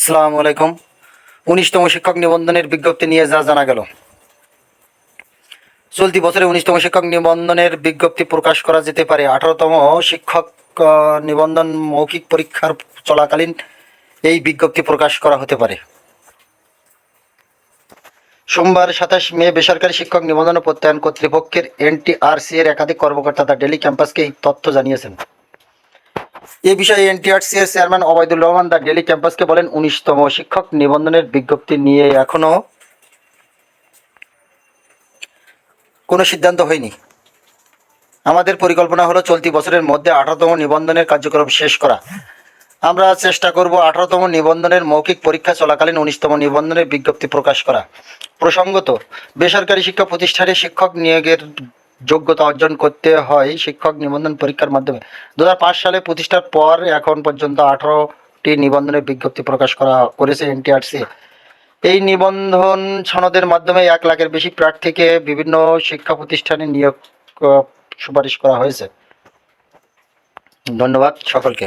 আসসালামু আলাইকুম। উনিশতম শিক্ষক নিবন্ধনের বিজ্ঞপ্তি নিয়ে যা জানা গেল। চলতি বছরে উনিশতম শিক্ষক নিবন্ধনের বিজ্ঞপ্তি প্রকাশ করা যেতে পারে। আঠারোতম শিক্ষক নিবন্ধন মৌখিক পরীক্ষার চলাকালীন এই বিজ্ঞপ্তি প্রকাশ করা হতে পারে। সোমবার সাতাশ মে বেসরকারি শিক্ষক নিবন্ধন প্রত্যয়ন কর্তৃপক্ষের এনটিআরসি এর একাধিক কর্মকর্তা তার ডেলি ক্যাম্পাসকে এই তথ্য জানিয়েছেন। এ বিষয়ে এনটিআরসি এর chairman Obaidul Rahman The Daily ক্যাম্পাসকে বলেন, উনিশতম শিক্ষক নিবন্ধনের বিজ্ঞপ্তি নিয়ে এখনও কোনো সিদ্ধান্ত হয়নি। আমাদের পরিকল্পনা হলো চলতি বছরের মধ্যে আঠারোতম নিবন্ধনের কার্যক্রম শেষ করা। আমরা চেষ্টা করব আঠারোতম নিবন্ধনের মৌখিক পরীক্ষা চলাকালীন উনিশতম নিবন্ধনের বিজ্ঞপ্তি প্রকাশ করা। প্রসঙ্গত, বেসরকারি শিক্ষা প্রতিষ্ঠানে শিক্ষক নিয়োগের যোগ্যতা অর্জন করতে হয় শিক্ষক নিবন্ধন পরীক্ষার মাধ্যমে। দু হাজার পাঁচ সালে প্রতিষ্ঠার পর এখন পর্যন্ত আঠারোটি নিবন্ধনের বিজ্ঞপ্তি প্রকাশ করা করেছে এনটিআরসি। এই নিবন্ধন সনদের মাধ্যমে এক লাখের বেশি প্রার্থীকে বিভিন্ন শিক্ষা প্রতিষ্ঠানে নিয়োগ সুপারিশ করা হয়েছে। ধন্যবাদ সকলকে।